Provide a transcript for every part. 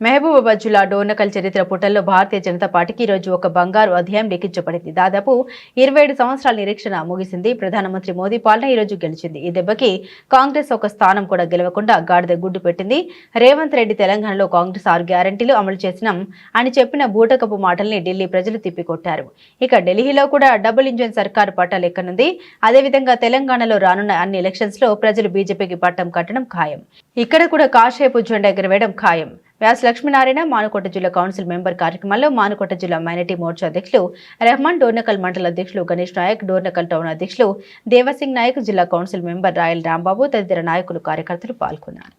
మహబూబాబాద్ జిల్లా డోర్నకల్ చరిత్ర పుటల్లో భారతీయ జనతా పార్టీకి ఈ రోజు ఒక బంగారు అధ్యాయం లిఖించబడింది. దాదాపు ఇరవై ఏడు సంవత్సరాల నిరీక్షణ ముగిసింది. ప్రధానమంత్రి మోదీ పాలన ఈ రోజు గెలిచింది. ఈ దెబ్బకి కాంగ్రెస్ ఒక స్థానం కూడా గెలవకుండా గాడిద గుడ్డు పెట్టింది. రేవంత్ రెడ్డి తెలంగాణలో కాంగ్రెస్ ఆరు గ్యారంటీలు అమలు చేసినాం. అని చెప్పిన బూటకపు మాటల్ని ఢిల్లీ ప్రజలు తిప్పికొట్టారు. ఇక ఢిల్లీలో కూడా డబుల్ ఇంజన్ సర్కారు పట్టాలు ఎక్కనుంది అదేవిధంగా తెలంగాణలో రానున్న అన్ని ఎలక్షన్స్లో ప్రజలు బీజేపీకి పట్టం కట్టడం ఖాయం. ఇక్కడ కూడా కాషాయపు జెండా ఎగరవేయడం ఖాయం. వ్యాస్ లక్ష్మీనారాయణ మానుకోట జిల్లా కౌన్సిల్ మెంబర్ కార్యక్రమంలో మానుకోట జిల్లా మైనార్టీ మోర్చా అధ్యక్షులు రెహమాన్ డోర్నకల్ మండల అధ్యక్షులు గణేష్ నాయక్ డోర్నకల్ టౌన్ అధ్యక్షులు దేవసింగ్ నాయక్ జిల్లా కౌన్సిల్ మెంబర్ రాయల్ రాంబాబు తదితర నాయకులు కార్యకర్తలు పాల్గొన్నారు.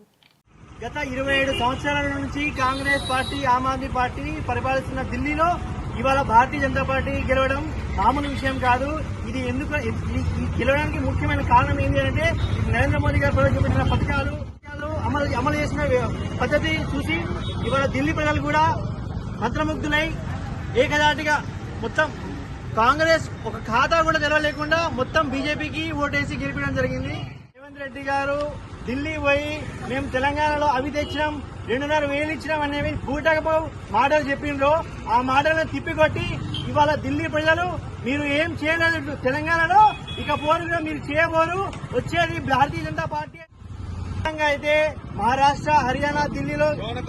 గత ఇరవై ఏడు సంవత్సరాల నుంచి కాంగ్రెస్ పార్టీ ఆమ్ ఆద్మీ పార్టీ పరిపాలిస్తున్న ఢిల్లీలో ఇవాళ భారతీయ జనతా పార్టీ గెలవడం మామూలు విషయం కాదు. ఇది ఎందుకు గెలవడానికి ముఖ్యమైన కారణం ఏంటి అంటే నరేంద్ర మోదీ గారు ప్రవేశపెట్టిన పథకాలు అమలు చేసిన పద్ధతి చూసి ఇవాళ ఢిల్లీ ప్రజలు కూడా మంత్రముగ్ధులై ఏకదాటిగా మొత్తం కాంగ్రెస్ ఒక ఖాతా కూడా తెరవలేకుండా మొత్తం బీజేపీకి ఓటేసి గెలిపడం జరిగింది. రేవంత్ రెడ్డి గారు ఢిల్లీ పోయి మేము తెలంగాణలో అవి తెచ్చినాం రెండున్నర వేలు ఇచ్చినాం అనేవి బూటకపు మాటలు చెప్పిండ్రు. ఆ మాటలను తిప్పికొట్టి ఇవాళ ఢిల్లీ ప్రజలు మీరు ఏం చేయలేదు తెలంగాణలో ఇక పోరు మీరు చేయబోరు. వచ్చేది భారతీయ జనతా పార్టీ. అయితే మహారాష్ట్ర హర్యానా ఢిల్లీలో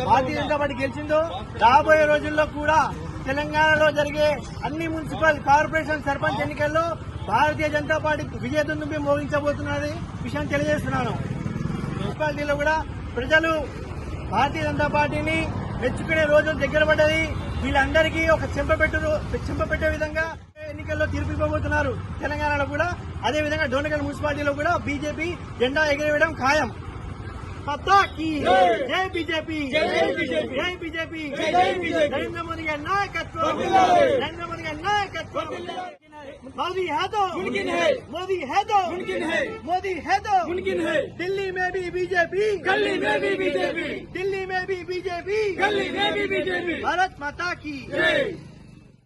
భారతీయ జనతా పార్టీ గెలిచిందో రాబోయే రోజుల్లో కూడా తెలంగాణలో జరిగే అన్ని మున్సిపల్ కార్పొరేషన్ సర్పంచ్ ఎన్నికల్లో భారతీయ జనతా పార్టీ విజయదుందుపై మోగించబోతున్నది విషయం తెలియజేస్తున్నాను. మున్సిపాలిటీలో కూడా ప్రజలు భారతీయ జనతా పార్టీని మెచ్చుకునే రోజులు దగ్గర పడ్డది. వీళ్ళందరికీ ఒక చెంపపెట్టు చెంపపెట్టే విధంగా ఎన్నికల్లో తీర్పు ఇవ్వబోతున్నారు. తెలంగాణలో కూడా అదే విధంగా డోనగల్ మున్సిపాలిటీలో కూడా బీజేపీ జెండా ఎగిరేయడం ఖాయం. माता की जय। बीजेपी। जय बीजेपी। जय बीजेपी। नरेंद्र मोदी का नायकत्व। नरेंद्र मोदी का नायकत्व। मोदी है तो। मुमकिन है। मोदी है तो। मुमकिन है। मोदी है तो। मुमकिन है। दिल्ली में भी बीजेपी। गली में भी बीजेपी। दिल्ली में भी बीजेपी। गली में भी बीजेपी। भारत माता की। जय।